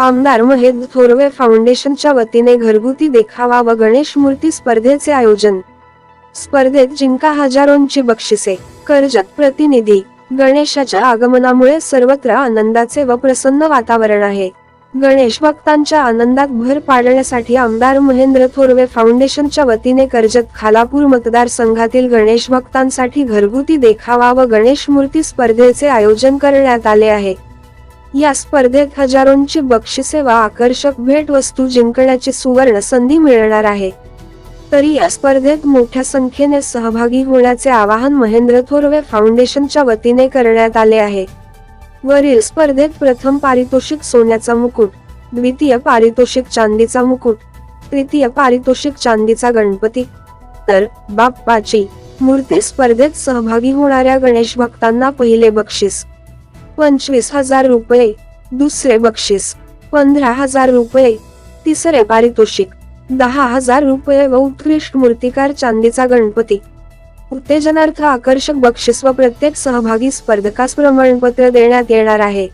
आमदार महेंद्र थोरवे फाउंडेशनच्या वतीने घरगुती देखावा व गणेश मूर्ती स्पर्धेचे आयोजन. स्पर्धेत जिंका हजारोंची बक्षिसे कर्जत प्रतिनिधी गणेशाच्या आगमनामुळे सर्वत्र आनंदाचे व प्रसन्न वातावरण आहे. गणेश भक्तांच्या आनंदात भर पाडण्यासाठी आमदार महेंद्र थोरवे फाउंडेशनच्या वतीने कर्जत खालापूर मतदारसंघातील गणेश भक्तांसाठी घरगुती देखावा व गणेश मूर्ती स्पर्धेचे आयोजन करण्यात आले आहे. या स्पर्धेत हजारोंची बक्षिसे व आकर्षक भेटवस्तू जिंकण्याची सुवर्ण संधी मिळणार आहे. तरी या स्पर्धेत मोठ्या संख्येने सहभागी होण्याचे आवाहन महेंद्र थोरवे फाउंडेशनच्या वतीने करण्यात आले आहे. वरील स्पर्धेत प्रथम पारितोषिक सोन्याचा मुकुट द्वितीय पारितोषिक चांदीचा मुकुट तृतीय पारितोषिक चांदीचा गणपती तर बाप्पाची मूर्ती स्पर्धेत सहभागी होणाऱ्या गणेश भक्तांना पहिले बक्षीस. पंचवीस हजार रुपये दुसरे बक्षीस पंधरा हजार रुपये तिसरे पारितोषिक दहा हजार रुपये व उत्कृष्ट मूर्तिकार चांदीचा गणपती. उत्तेजनार्थ आकर्षक बक्षीस व प्रत्येक सहभागी स्पर्धकास प्रमाणपत्र देण्यात येणार आहे.